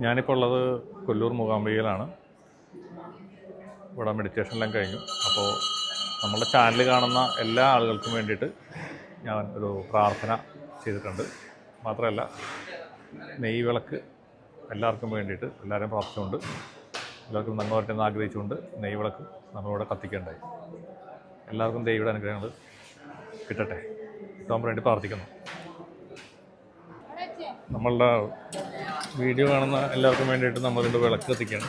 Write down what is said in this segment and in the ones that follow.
ഞാനിപ്പോൾ ഉള്ളത് കൊല്ലൂർ മൂകാംബികയിലാണ്. ഇവിടെ മെഡിറ്റേഷനെല്ലാം കഴിഞ്ഞു. അപ്പോൾ നമ്മുടെ ചാനൽ കാണുന്ന എല്ലാ ആളുകൾക്കും വേണ്ടിയിട്ട് ഞാൻ ഒരു പ്രാർത്ഥന ചെയ്തിട്ടുണ്ട്. മാത്രമല്ല നെയ് വിളക്ക് എല്ലാവർക്കും വേണ്ടിയിട്ട് എല്ലാവരും പ്രാർത്ഥിച്ചുകൊണ്ട് എല്ലാവർക്കും നന്മ വരട്ടെ എന്ന് ആഗ്രഹിച്ചുകൊണ്ട് നെയ് വിളക്ക് നമ്മളിവിടെ കത്തിക്കേണ്ടായി എല്ലാവർക്കും ദൈവയുടെ അനുഗ്രഹങ്ങൾ കിട്ടട്ടെ. കിട്ടാൻ വേണ്ടി പ്രാർത്ഥിക്കുന്നു. നമ്മളുടെ വീഡിയോ കാണുന്ന എല്ലാവർക്കും വേണ്ടിയിട്ട് നമ്മൾ രണ്ട് വിളക്ക് കത്തിക്കുകയാണ്.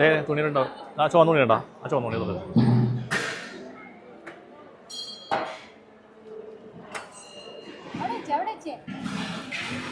ഏ തുണിയുണ്ടോ ആ ചുവന്ന തുണിയുണ്ടോ ആ ചുവന്ന આવડે છે?